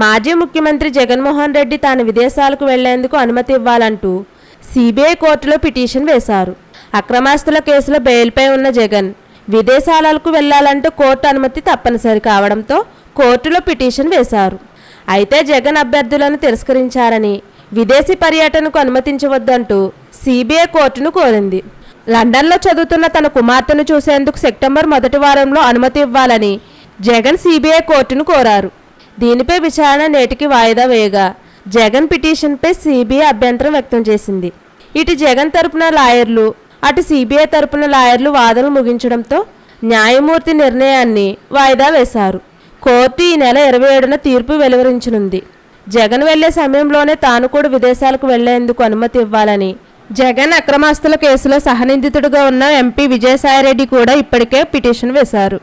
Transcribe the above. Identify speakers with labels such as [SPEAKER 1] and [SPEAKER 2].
[SPEAKER 1] మాజీ ముఖ్యమంత్రి జగన్మోహన్ రెడ్డి తాను విదేశాలకు వెళ్ళేందుకు అనుమతి ఇవ్వాలంటూ సిబిఐ కోర్టులో పిటిషన్ వేశారు. అక్రమాస్తుల కేసులో బెయిల్పై ఉన్న జగన్ విదేశాలకు వెళ్ళాలంటూ కోర్టు అనుమతి తప్పనిసరి కావడంతో కోర్టులో పిటిషన్ వేశారు. అయితే జగన్ అభ్యర్థులను తిరస్కరించారని విదేశీ పర్యటనకు అనుమతించవద్దంటూ సిబిఐ కోర్టును కోరింది. లండన్లో చదువుతున్న తన కుమార్తెను చూసేందుకు సెప్టెంబర్ మొదటి వారంలో అనుమతి ఇవ్వాలని జగన్ సిబిఐ కోర్టును కోరారు. దీనిపై విచారణ నేటికి వాయిదా వేయగా జగన్ పిటిషన్పై సిబిఐ అభ్యంతరం వ్యక్తం చేసింది. ఇటు జగన్ తరపున లాయర్లు అటు సిబిఐ తరపున లాయర్లు వాదనలు ముగించడంతో న్యాయమూర్తి నిర్ణయాన్ని వాయిదా వేశారు. కోర్టు ఈ నెల ఇరవై ఏడున తీర్పు వెలువరించనుంది. జగన్ వెళ్ళే సమయంలోనే తాను కూడా విదేశాలకు వెళ్ళేందుకు అనుమతి ఇవ్వాలని జగన్ అక్రమాస్తుల కేసులో సహనిందితుడిగా ఉన్న ఎంపీ విజయసాయిరెడ్డి కూడా ఇప్పటికే పిటిషన్ వేశారు.